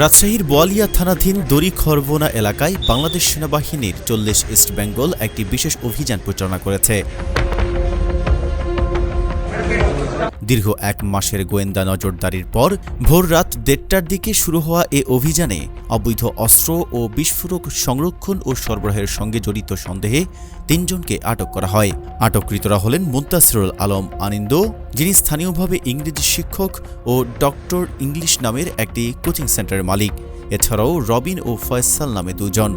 রাজশাহীর বোয়ালিয়া থানাধীন দড়ি খরবোনা এলাকায় বাংলাদেশ সেনাবাহিনীর চল্লিশ ইস্ট বেঙ্গল একটি বিশেষ অভিযান পরিচালনা করেছে। দীর্ঘ এক মাসের গোয়েন্দা নজরদারির পর ভোর রাত দেড়টার দিকে শুরু হওয়া এ অভিযানে অবৈধ অস্ত্র ও বিস্ফোরক সংরক্ষণ ও সরবরাহের সঙ্গে জড়িত সন্দেহে তিনজনকে আটক করা হয়। আটককৃতরা হলেন মুন্তাসিরুল আলম আনিন্দ, যিনি স্থানীয়ভাবে ইংরেজি শিক্ষক, ও ডক্টর ইংলিশ নামের একটি কোচিং সেন্টারের মালিক। এছাড়াও রবিন ও ফয়সাল নামে দুজন।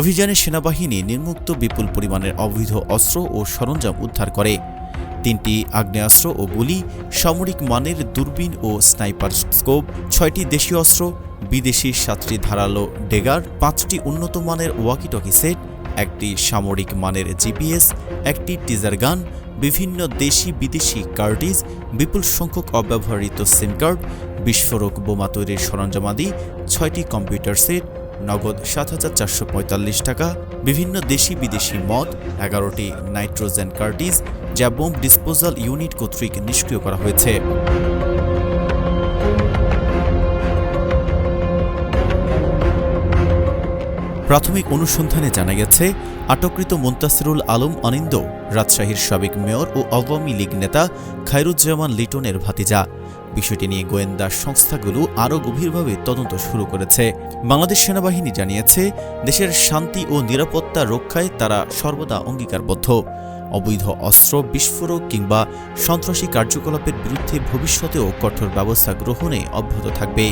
অভিযানে সেনাবাহিনী নির্মুক্ত বিপুল পরিমাণের অবৈধ অস্ত্র ও সরঞ্জাম উদ্ধার করে। তিনটি আগ্নেয়াস্ত্র ও গুলি, সামরিক মানের দূরবীন ও স্নাইপার স্কোপ, ছয়টি দেশীয় অস্ত্র, বিদেশি সাতটি ধারালো ডেগার, পাঁচটি উন্নত মানের ওয়াকিটকি সেট, একটি সামরিক মানের জিপিএস, একটি টিজার গান, বিভিন্ন দেশি বিদেশি কার্টিজ, বিপুল সংখ্যক অব্যবহৃত সিম কার্ড, বিস্ফোরক বোমা তৈরির সরঞ্জামাদি ছয়টি কম্পিউটার সেট নগদ সাত হাজার চারশো পঁয়তাল্লিশ টাকা, বিভিন্ন দেশি বিদেশি মদ, এগারোটি নাইট্রোজেন কার্টিজ, যা বোম ডিসপোজাল ইউনিট কর্তৃক নিষ্ক্রিয় করা হয়েছে। প্রাথমিক অনুসন্ধানে জানা গেছে, আটককৃত মুন্তাসিরুল আলম অনিন্দ, রাজশাহীর সাবেক মেয়র ও আওয়ামী লীগ নেতা খায়রুজ্জামান লিটনের ভাতিজা। বিষয়টি নিয়ে গোয়েন্দা সংস্থাগুলো আরও গভীরভাবে তদন্ত শুরু করেছে। বাংলাদেশ সেনাবাহিনী জানিয়েছে, দেশের শান্তি ও নিরাপত্তা রক্ষায় তারা সর্বদা অঙ্গীকারবদ্ধ। অবৈধ অস্ত্র, বিস্ফোরক কিংবা সন্ত্রাসী কার্যকলাপের বিরুদ্ধে ভবিষ্যতেও কঠোর ব্যবস্থা গ্রহণে অব্যাহত থাকবে।